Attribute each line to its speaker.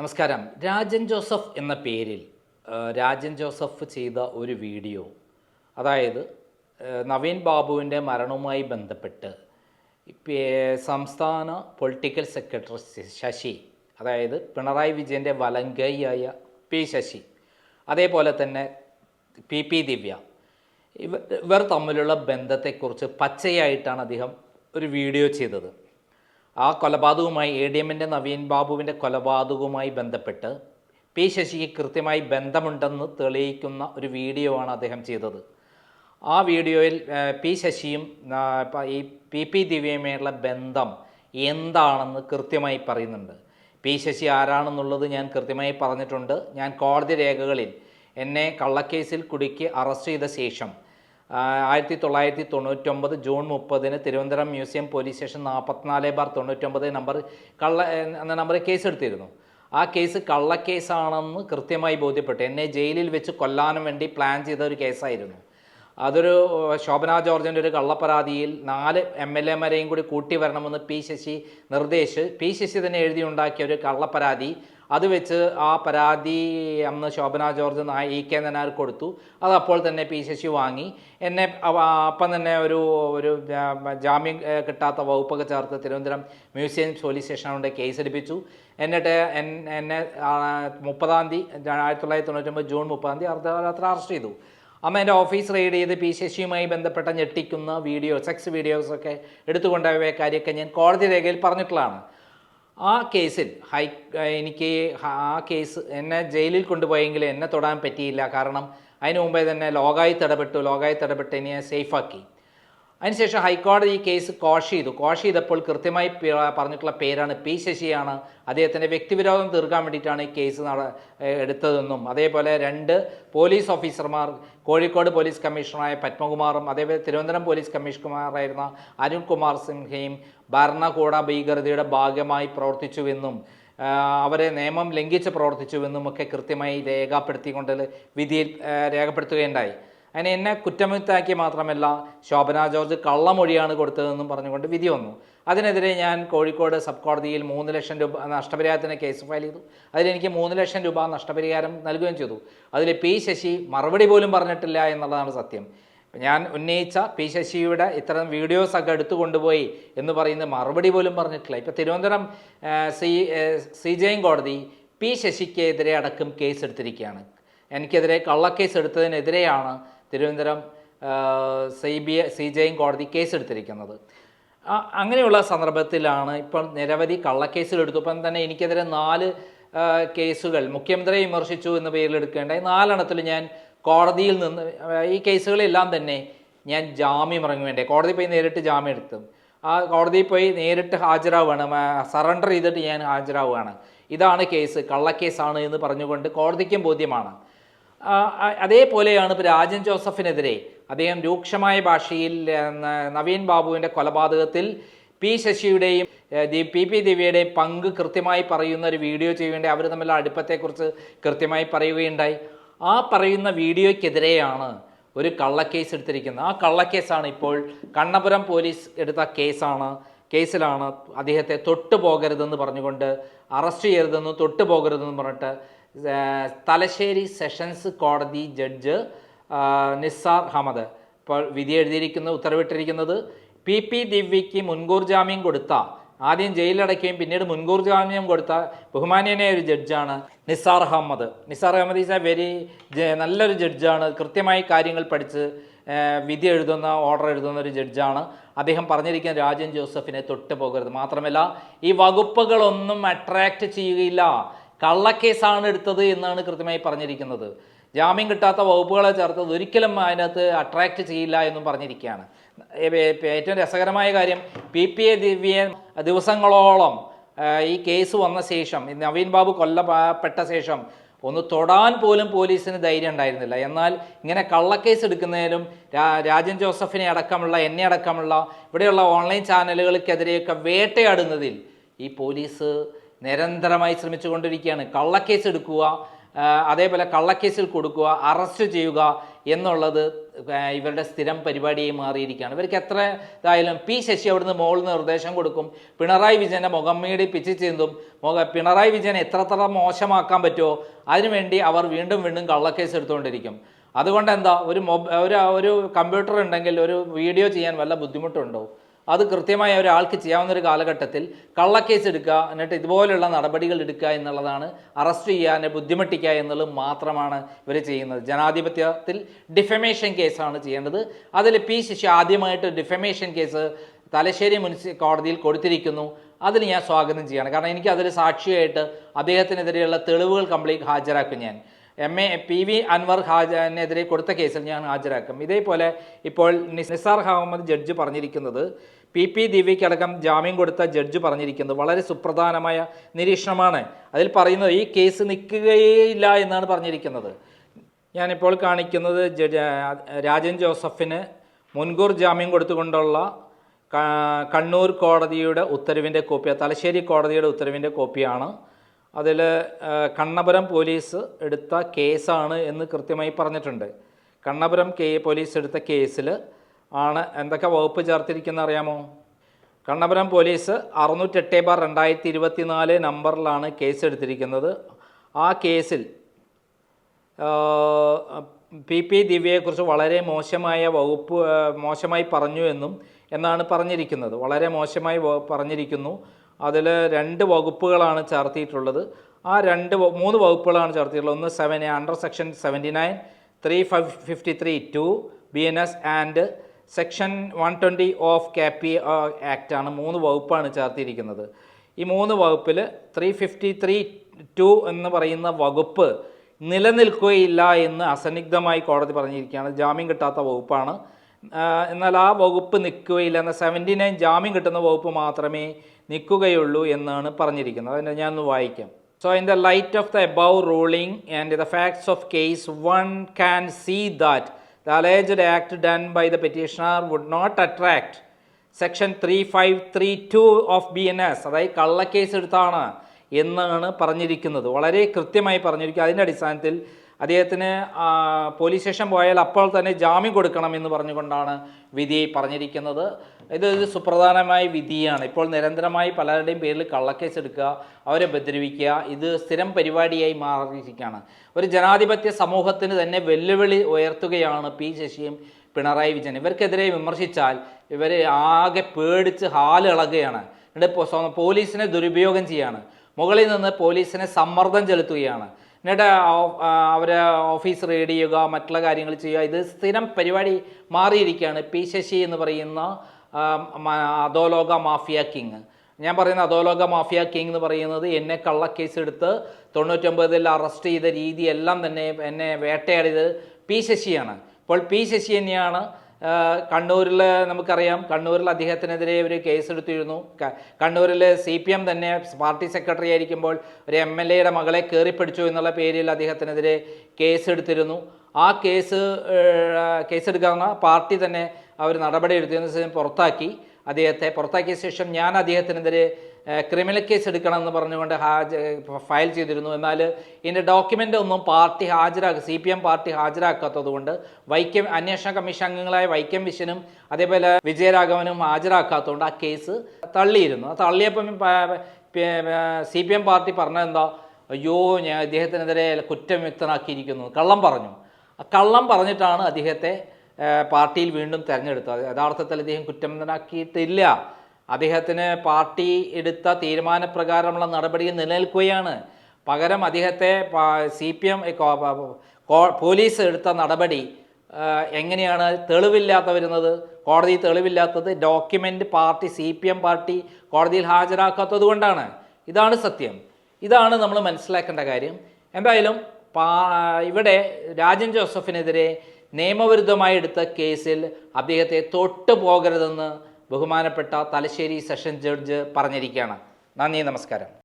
Speaker 1: നമസ്കാരം. രാജൻ ജോസഫ് എന്ന പേരിൽ രാജൻ ജോസഫ് ചെയ്ത ഒരു വീഡിയോ അതായത് നവീൻ ബാബുവിന്റെ മരണവുമായി ബന്ധപ്പെട്ട് സംസ്ഥാന പൊളിറ്റിക്കൽ സെക്രട്ടറി ശശി അതായത് പിണറായി വിജയന്റെ വലങ്കൈയായ പി ശശി അതേപോലെ തന്നെ പി പി ദിവ്യ ഇവ ഇവർ തമ്മിലുള്ള ബന്ധത്തെക്കുറിച്ച് പച്ചയായിട്ടാണ് അദ്ദേഹം ഒരു വീഡിയോ ചെയ്തത്. ആ കൊലപാതകവുമായി എ ഡി എമ്മിന്റെ നവീൻ ബാബുവിന്റെ കൊലപാതകവുമായി ബന്ധപ്പെട്ട് പി ശശിക്ക് കൃത്യമായി ബന്ധമുണ്ടെന്ന് തെളിയിക്കുന്ന ഒരു വീഡിയോ ആണ് അദ്ദേഹം ചെയ്തത്. ആ വീഡിയോയിൽ പി ശശിയും ഈ പി പി ദിവ്യയുമായുള്ള ബന്ധം എന്താണെന്ന് കൃത്യമായി പറയുന്നുണ്ട്. പി ശശി ആരാണെന്നുള്ളത് ഞാൻ കൃത്യമായി പറഞ്ഞിട്ടുണ്ട്. ഞാൻ കോടതി രേഖകളിൽ എന്നെ കള്ളക്കേസിൽ കുടുക്കി അറസ്റ്റ് ചെയ്ത ശേഷം ആയിരത്തി തൊള്ളായിരത്തി തൊണ്ണൂറ്റൊമ്പത് ജൂൺ മുപ്പതിന് തിരുവനന്തപുരം മ്യൂസിയം പോലീസ് സ്റ്റേഷൻ നാൽപ്പത്തിനാല് ബാർ തൊണ്ണൂറ്റൊമ്പത് നമ്പർ കള്ള എന്ന നമ്പറിൽ കേസ് എടുത്തിരുന്നു ആ കേസ് കള്ളക്കേസാണെന്ന് കൃത്യമായി ബോധ്യപ്പെട്ടു. എന്നെ ജയിലിൽ വെച്ച് കൊല്ലാനും വേണ്ടി പ്ലാൻ ചെയ്ത ഒരു കേസായിരുന്നു. അതൊരു ശോഭന ജോർജിന്റെ ഒരു കള്ളപ്പരാതിയിൽ നാല് എം എൽ എമാരെയും കൂടി കൂട്ടി വരണമെന്ന് പി ശശി നിർദ്ദേശിച്ച്. പി ശശി തന്നെ എഴുതിയുണ്ടാക്കിയ ഒരു കള്ളപ്പരാതി അത് വെച്ച് ആ പരാതി അന്ന് ശോഭന ജോർജ് നായ ഇ കെ നനാർ കൊടുത്തു. അത് അപ്പോൾ തന്നെ പി ശശി വാങ്ങി. എന്നെ അപ്പം തന്നെ ഒരു ഒരു ജാമ്യം കിട്ടാത്ത വകുപ്പൊക്കെ ചേർത്ത് തിരുവനന്തപുരം മ്യൂസിയം പോലീസ് സ്റ്റേഷൻ കൊണ്ട് കേസ് എടുപ്പിച്ചു എന്നിട്ട് എന്നെ മുപ്പതാം തീയതി ആയിരത്തി തൊള്ളായിരത്തി തൊണ്ണൂറ്റൊമ്പത് ജൂൺ മുപ്പതാം തീയതി അർദ്ധരാത്രി അറസ്റ്റ് ചെയ്തു. അമ്മ എന്റെ ഓഫീസ് റെയ്ഡ് ചെയ്ത് പി ശശിയുമായി ബന്ധപ്പെട്ട ഞെട്ടിക്കുന്ന വീഡിയോ സെക്സ് വീഡിയോസൊക്കെ എടുത്തുകൊണ്ടുപോയ കാര്യമൊക്കെ ഞാൻ കോടതി രേഖയിൽ പറഞ്ഞിട്ടുള്ളതാണ്. ആ കേസിൽ ഹൈ എനിക്ക് ആ കേസ് എന്നെ ജയിലിൽ കൊണ്ടുപോയെങ്കിൽ എന്നെ തൊടാൻ പറ്റിയില്ല. കാരണം അതിനു മുമ്പേ തന്നെ ലോകായി തടപെട്ടു ലോകായി തടപെട്ട് എന്നെ സേഫാക്കി. അതിനുശേഷം ഹൈക്കോടതി ഈ കേസ് കോഷ് ചെയ്തു. കോഷ് ചെയ്തപ്പോൾ കൃത്യമായി പറഞ്ഞിട്ടുള്ള പേരാണ് പി ശശിയാണ്. അദ്ദേഹത്തിന്റെ വ്യക്തിവിരോധം തീർക്കാൻ വേണ്ടിയിട്ടാണ് ഈ കേസ് നട എടുത്തതെന്നും. അതേപോലെ രണ്ട് പോലീസ് ഓഫീസർമാർ കോഴിക്കോട് പോലീസ് കമ്മീഷണറായ പത്മകുമാറും അതേപോലെ തിരുവനന്തപുരം പോലീസ് കമ്മീഷണറായിരുന്ന അരുൺകുമാർ സിൻഹയും ഭരണകൂട ഭീകരതയുടെ ഭാഗമായി പ്രവർത്തിച്ചുവെന്നും അവരെ നിയമം ലംഘിച്ച് പ്രവർത്തിച്ചുവെന്നും ഒക്കെ കൃത്യമായി രേഖപ്പെടുത്തിക്കൊണ്ട് വിധിയിൽ രേഖപ്പെടുത്തുകയുണ്ടായി. അതിന് എന്നെ കുറ്റമുക്താക്കി മാത്രമല്ല ശോഭന ജോർജ് കള്ളമൊഴിയാണ് കൊടുത്തതെന്നും പറഞ്ഞുകൊണ്ട് വിധി വന്നു. അതിനെതിരെ ഞാൻ കോഴിക്കോട് സബ് കോടതിയിൽ മൂന്ന് ലക്ഷം രൂപ നഷ്ടപരിഹാരത്തിന് കേസ് ഫയൽ ചെയ്തു. അതിലെനിക്ക് മൂന്ന് ലക്ഷം രൂപ നഷ്ടപരിഹാരം നൽകുകയും ചെയ്തു. അതിൽ പി ശശി മറുപടി പോലും പറഞ്ഞിട്ടില്ല എന്നുള്ളതാണ് സത്യം. ഞാൻ ഉന്നയിച്ച പി ശശിയുടെ ഇത്തരം വീഡിയോസൊക്കെ എടുത്തു കൊണ്ടുപോയി എന്ന് പറയുന്ന മറുപടി പോലും പറഞ്ഞിട്ടില്ല. ഇപ്പോൾ Thiruvananthapuram C C J M കോടതി പി ശശിക്കെതിരെ അടക്കം കേസ് എടുത്തിരിക്കുകയാണ്. എനിക്കെതിരെ കള്ളക്കേസ് എടുത്തതിനെതിരെയാണ് തിരുവനന്തപുരം സി ബി സി ജെയും കോടതി കേസെടുത്തിരിക്കുന്നത്. അങ്ങനെയുള്ള സന്ദർഭത്തിലാണ് ഇപ്പോൾ നിരവധി കള്ളക്കേസുകൾ എടുത്തു ഇപ്പം തന്നെ എനിക്കെതിരെ നാല് കേസുകൾ മുഖ്യമന്ത്രിയെ വിമർശിച്ചു എന്ന പേരിൽ എടുക്കേണ്ടായി നാലെണ്ണത്തിൽ ഞാൻ കോടതിയിൽ നിന്ന് ഈ കേസുകളെല്ലാം തന്നെ ഞാൻ ജാമ്യം ഇറങ്ങുവേണ്ടേ കോടതി പോയി നേരിട്ട് ജാമ്യം എടുത്തു. ആ കോടതിയിൽ പോയി നേരിട്ട് ഹാജരാവുകയാണ്. സറണ്ടർ ചെയ്തിട്ട് ഞാൻ ഹാജരാവുകയാണ്. ഇതാണ് കേസ് കള്ളക്കേസാണ് എന്ന് പറഞ്ഞുകൊണ്ട് കോടതിക്കും ബോധ്യമാണ്. അതേപോലെയാണ് ഇപ്പോൾ രാജൻ ജോസഫിനെതിരെ. അദ്ദേഹം രൂക്ഷമായ ഭാഷയിൽ നവീൻ ബാബുവിന്റെ കൊലപാതകത്തിൽ പി ശശിയുടെയും പി പി ദിവ്യയുടെയും പങ്ക് കൃത്യമായി പറയുന്ന ഒരു വീഡിയോ ചെയ്യുകയുണ്ട് അവർ തമ്മിലുള്ള അടുപ്പത്തെക്കുറിച്ച് കൃത്യമായി പറയുകയുണ്ടായി. ആ പറയുന്ന വീഡിയോയ്ക്കെതിരെയാണ് ഒരു കള്ളക്കേസ് എടുത്തിരിക്കുന്നത്. ആ കള്ളക്കേസാണ് ഇപ്പോൾ കണ്ണപുരം പോലീസ് എടുത്ത കേസാണ്. കേസിലാണ് അദ്ദേഹത്തെ തൊട്ടു പോകരുതെന്ന് പറഞ്ഞുകൊണ്ട് അറസ്റ്റ് ചെയ്യരുതെന്ന് തൊട്ടു പോകരുതെന്ന് പറഞ്ഞിട്ട് തലശ്ശേരി സെഷൻസ് കോടതി ജഡ്ജ് നിസാർ അഹമ്മദ് ഇപ്പോൾ വിധി എഴുതിയിരിക്കുന്ന ഉത്തരവിട്ടിരിക്കുന്നത് പി പി ദിവ്യയ്ക്ക് മുൻകൂർ ജാമ്യം കൊടുത്ത ആദ്യം ജയിലടയ്ക്കുകയും പിന്നീട് മുൻകൂർ ജാമ്യം കൊടുത്ത ബഹുമാനീയനായ ഒരു ജഡ്ജാണ് Nisar Ahmed Nisar Ahmed is a very നല്ലൊരു ജഡ്ജാണ്. കൃത്യമായി കാര്യങ്ങൾ പഠിച്ച് വിധി എഴുതുന്ന ഓർഡർ എഴുതുന്ന ഒരു ജഡ്ജാണ്. അദ്ദേഹം പറഞ്ഞിരിക്കുന്ന രാജൻ ജോസഫിനെ തൊട്ട് പോകരുത് മാത്രമല്ല ഈ വകുപ്പുകളൊന്നും അട്രാക്റ്റ് ചെയ്യുകയില്ല. കള്ളക്കേസാണ് എടുത്തത് എന്നാണ് കൃത്യമായി പറഞ്ഞിരിക്കുന്നത്. ജാമ്യം കിട്ടാത്ത വകുപ്പുകളെ ചേർത്തത് ഒരിക്കലും അതിനകത്ത് അട്രാക്റ്റ് ചെയ്യില്ല എന്നും പറഞ്ഞിരിക്കുകയാണ്. ഏറ്റവും രസകരമായ കാര്യം പി പി എ ദിവ്യൻ ദിവസങ്ങളോളം ഈ കേസ് വന്ന ശേഷം നവീൻ ബാബു കൊല്ലപ്പെട്ട ശേഷം ഒന്ന് തൊടാൻ പോലും പോലീസിന് ധൈര്യം ഉണ്ടായിരുന്നില്ല. എന്നാൽ ഇങ്ങനെ കള്ളക്കേസ് എടുക്കുന്നതിലും രാജൻ ജോസഫിനെ അടക്കമുള്ള എന്നെ അടക്കമുള്ള ഇവിടെയുള്ള ഓൺലൈൻ ചാനലുകൾക്കെതിരെയൊക്കെ വേട്ടയാടുന്നതിൽ ഈ പോലീസ് നിരന്തരമായി ശ്രമിച്ചുകൊണ്ടിരിക്കുകയാണ്. കള്ളക്കേസ് എടുക്കുക അതേപോലെ കള്ളക്കേസിൽ കൊടുക്കുക അറസ്റ്റ് ചെയ്യുക എന്നുള്ളത് ഇവരുടെ സ്ഥിരം പരിപാടിയായി മാറിയിരിക്കുകയാണ്. ഇവർക്ക് എത്ര ഇതായാലും പി ശശി അവിടുന്ന് മുകളിൽ നിർദ്ദേശം കൊടുക്കും. പിണറായി വിജയന്റെ മുഖം മേടി പിച്ച് ചെയ്തും മുഖ പിണറായി വിജയൻ എത്രത്ര മോശമാക്കാൻ പറ്റുമോ അതിനുവേണ്ടി അവർ വീണ്ടും വീണ്ടും കള്ളക്കേസ് എടുത്തുകൊണ്ടിരിക്കും. അതുകൊണ്ട് എന്താ ഒരു മൊബ ഒരു ഒരു കമ്പ്യൂട്ടർ ഉണ്ടെങ്കിൽ ഒരു വീഡിയോ ചെയ്യാൻ വല്ല ബുദ്ധിമുട്ടുണ്ടോ? അത് കൃത്യമായി ഒരാൾക്ക് ചെയ്യാവുന്ന ഒരു കാലഘട്ടത്തിൽ കള്ളക്കേസ് എടുക്കുക എന്നിട്ട് ഇതുപോലുള്ള നടപടികൾ എടുക്കുക എന്നുള്ളതാണ് അറസ്റ്റ് ചെയ്യുക എന്നെ ബുദ്ധിമുട്ടിക്കുക എന്നുള്ളത് മാത്രമാണ് ഇവർ ചെയ്യുന്നത്. ജനാധിപത്യത്തിൽ ഡിഫമേഷൻ കേസാണ് ചെയ്യേണ്ടത്. അതിൽ പി ശിശു ആദ്യമായിട്ട് ഡിഫമേഷൻ കേസ് തലശ്ശേരി മുനിസി കോടതിയിൽ കൊടുത്തിരിക്കുന്നു. അതിൽ ഞാൻ സ്വാഗതം ചെയ്യണം. കാരണം എനിക്ക് അതിൽ സാക്ഷിയായിട്ട് അദ്ദേഹത്തിനെതിരെയുള്ള തെളിവുകൾ കംപ്ലീറ്റ് ഹാജരാക്കും ഞാൻ. M A P V Anwar ഹാജനെതിരെ കൊടുത്ത കേസിൽ ഞാൻ ഹാജരാക്കും. ഇതേപോലെ ഇപ്പോൾ നിസാർ അഹമ്മദ് ജഡ്ജ് പറഞ്ഞിരിക്കുന്നത് പി പി ദിവ്യക്കടക്കം ജാമ്യം കൊടുത്ത ജഡ്ജ് പറഞ്ഞിരിക്കുന്നത് വളരെ സുപ്രധാനമായ നിരീക്ഷണമാണ്. അതിൽ പറയുന്നത് ഈ കേസ് നിൽക്കുകയില്ല എന്നാണ് പറഞ്ഞിരിക്കുന്നത്. ഞാനിപ്പോൾ കാണിക്കുന്നത് രാജൻ ജോസഫിന് മുൻകൂർ ജാമ്യം കൊടുത്തുകൊണ്ടുള്ള കണ്ണൂർ കോടതിയുടെ ഉത്തരവിന്റെ കോപ്പിയാണ് തലശ്ശേരി കോടതിയുടെ ഉത്തരവിന്റെ കോപ്പിയാണ്. അതിൽ കണ്ണപുരം പോലീസ് എടുത്ത കേസാണ് എന്ന് കൃത്യമായി പറഞ്ഞിട്ടുണ്ട്. കണ്ണപുരം കെ പോലീസ് എടുത്ത കേസിൽ ആണ് എന്തൊക്കെ വകുപ്പ് ചേർത്തിരിക്കുന്ന അറിയാമോ? കണ്ണപുരം പോലീസ് അറുന്നൂറ്റെട്ട് ബാർ രണ്ടായിരത്തി ഇരുപത്തി നാല് നമ്പറിലാണ് കേസ് എടുത്തിരിക്കുന്നത് ആ കേസിൽ പി പി ദിവ്യയെക്കുറിച്ച് വളരെ മോശമായ വകുപ്പ് മോശമായി പറഞ്ഞു എന്നും എന്നാണ് പറഞ്ഞിരിക്കുന്നത്. വളരെ മോശമായി പറഞ്ഞിരിക്കുന്നു. അതിൽ രണ്ട് വകുപ്പുകളാണ് ചേർത്തിയിട്ടുള്ളത്. ആ രണ്ട് മൂന്ന് വകുപ്പുകളാണ് ചേർത്തിട്ടുള്ളത് ഒന്ന് seven under section seventy nine three fifty three two B N S and section one twenty of K P act ആണ് മൂന്ന് വകുപ്പാണ് ചേർത്തിയിരിക്കുന്നത് ഈ മൂന്ന് വകുപ്പിൽ ത്രീ ഫിഫ്റ്റി ത്രീ ടു എന്ന് പറയുന്ന വകുപ്പ് നിലനിൽക്കുകയില്ല എന്ന് അസന്നിഗ്ധമായി കോടതി പറഞ്ഞിരിക്കുകയാണ്. ജാമ്യം കിട്ടാത്ത വകുപ്പാണ്. എന്നാൽ ആ വകുപ്പ് നിൽക്കുകയില്ല എന്ന സെവന്റി നയൻ ജാമ്യം കിട്ടുന്ന വകുപ്പ് മാത്രമേ നിൽക്കുകയുള്ളൂ എന്നാണ് പറഞ്ഞിരിക്കുന്നത്. അതിന്റെ ഞാൻ ഒന്ന് വായിക്കാം. So in the light of the above ruling and the facts of case one can see that the alleged act done by the petitioner would not attract section three five three two of B N S അതായത് കള്ളക്കേസ് എടുത്താണ് എന്നാണ് പറഞ്ഞിരിക്കുന്നത്. വളരെ കൃത്യമായി പറഞ്ഞിരിക്കുക. അതിന്റെ അടിസ്ഥാനത്തിൽ അദ്ദേഹത്തിന് പോലീസ് സ്റ്റേഷൻ പോയാൽ അപ്പോൾ തന്നെ ജാമ്യം കൊടുക്കണം എന്ന് പറഞ്ഞുകൊണ്ടാണ് വിധി പറഞ്ഞിരിക്കുന്നത്. ഇതൊരു സുപ്രധാനമായ വിധിയാണ്. ഇപ്പോൾ നിരന്തരമായി പലരുടെയും പേരിൽ കള്ളക്കേസ് എടുക്കുക അവരെ ഉപദ്രവിക്കുക ഇത് സ്ഥിരം പരിപാടിയായി മാറിയിരിക്കുകയാണ്. ഒരു ജനാധിപത്യ സമൂഹത്തിന് തന്നെ വെല്ലുവിളി ഉയർത്തുകയാണ് പി ശശിയും പിണറായി വിജയൻ. ഇവർക്കെതിരെ വിമർശിച്ചാൽ ഇവർ ആകെ പേടിച്ച് ഹാലിളകുകയാണ് എന്നിട്ട് പോലീസിനെ ദുരുപയോഗം ചെയ്യുകയാണ് മുകളിൽ നിന്ന് പോലീസിനെ സമ്മർദ്ദം ചെലുത്തുകയാണ്. എന്നിട്ട് അവരെ ഓഫീസ് റെയ്ഡ് ചെയ്യുക മറ്റുള്ള കാര്യങ്ങൾ ചെയ്യുക ഇത് സ്ഥിരം പരിപാടി മാറിയിരിക്കുകയാണ്. പി ശശി എന്ന് പറയുന്ന അധോലോക മാഫിയ കിങ്. ഞാൻ പറയുന്ന അധോലോക മാഫിയ കിങ് എന്ന് പറയുന്നത് എന്നെ കള്ളക്കേസ് എടുത്ത് തൊണ്ണൂറ്റൊമ്പതിൽ അറസ്റ്റ് ചെയ്ത രീതിയെല്ലാം തന്നെ എന്നെ വേട്ടയാടിയത് പി ശശിയാണ്. അപ്പോൾ പി ശശി തന്നെയാണ് കണ്ണൂരിൽ നമുക്കറിയാം കണ്ണൂരിൽ അദ്ദേഹത്തിനെതിരെ ഒരു കേസ് എടുത്തിരുന്നു. ക- കണ്ണൂരിൽ സി പി എം തന്നെ പാർട്ടി സെക്രട്ടറി ആയിരിക്കുമ്പോൾ ഒരു എം എൽ എയുടെ മകളെ കയറിപ്പിടിച്ചു എന്നുള്ള പേരിൽ അദ്ദേഹത്തിനെതിരെ കേസ് എടുത്തിരുന്നു. ആ കേസ് കേസെടുക്കാവുന്ന പാർട്ടി തന്നെ അവർ നടപടി എടുത്തതിന് ശേഷം പുറത്താക്കി. അദ്ദേഹത്തെ പുറത്താക്കിയ ശേഷം ഞാൻ അദ്ദേഹത്തിനെതിരെ ക്രിമിനൽ കേസ് എടുക്കണമെന്ന് പറഞ്ഞുകൊണ്ട് ഹാജ ഫയൽ ചെയ്തിരുന്നു. എന്നാൽ ഇതിന്റെ ഡോക്യുമെന്റ് ഒന്നും പാർട്ടി ഹാജരാക്കുക സി പി എം പാർട്ടി ഹാജരാക്കാത്തത് കൊണ്ട് വൈക്കം അന്വേഷണ കമ്മീഷൻ അംഗങ്ങളായ വൈക്കം വിശ്വനും അതേപോലെ വിജയരാഘവനും ഹാജരാക്കാത്തതുകൊണ്ട് ആ കേസ് തള്ളിയിരുന്നു. ആ തള്ളിയപ്പം സി പി എം പാർട്ടി പറഞ്ഞതെന്താ അയ്യോ ഞാൻ അദ്ദേഹത്തിനെതിരെ കുറ്റം വ്യക്തമാക്കിയിരിക്കുന്നു കള്ളം പറഞ്ഞു. കള്ളം പറഞ്ഞിട്ടാണ് അദ്ദേഹത്തെ പാർട്ടിയിൽ വീണ്ടും തിരഞ്ഞെടുത്തത്. യഥാർത്ഥത്തിൽ അദ്ദേഹം കുറ്റം അദ്ദേഹത്തിന് പാർട്ടി എടുത്ത തീരുമാനപ്രകാരമുള്ള നടപടി നിലനിൽക്കുകയാണ്. പകരം അദ്ദേഹത്തെ സി പി എം പോലീസ് എടുത്ത നടപടി എങ്ങനെയാണ്? തെളിവില്ലാത്ത വരുന്നത്? കോടതി തെളിവില്ലാത്തത് document party C P M party കോടതിയിൽ ഹാജരാക്കാത്തത് കൊണ്ടാണ്. ഇതാണ് സത്യം. ഇതാണ് നമ്മൾ മനസ്സിലാക്കേണ്ട കാര്യം. എന്തായാലും ഇവിടെ രാജൻ ജോസഫിനെതിരെ നിയമവിരുദ്ധമായി എടുത്ത കേസിൽ അദ്ദേഹത്തെ തൊട്ടു പോകരുതെന്ന് ബഹുമാനപ്പെട്ട തലശ്ശേരി സെഷൻ ജഡ്ജ് പറഞ്ഞിരിക്കുകയാണ്. നന്ദി നമസ്കാരം.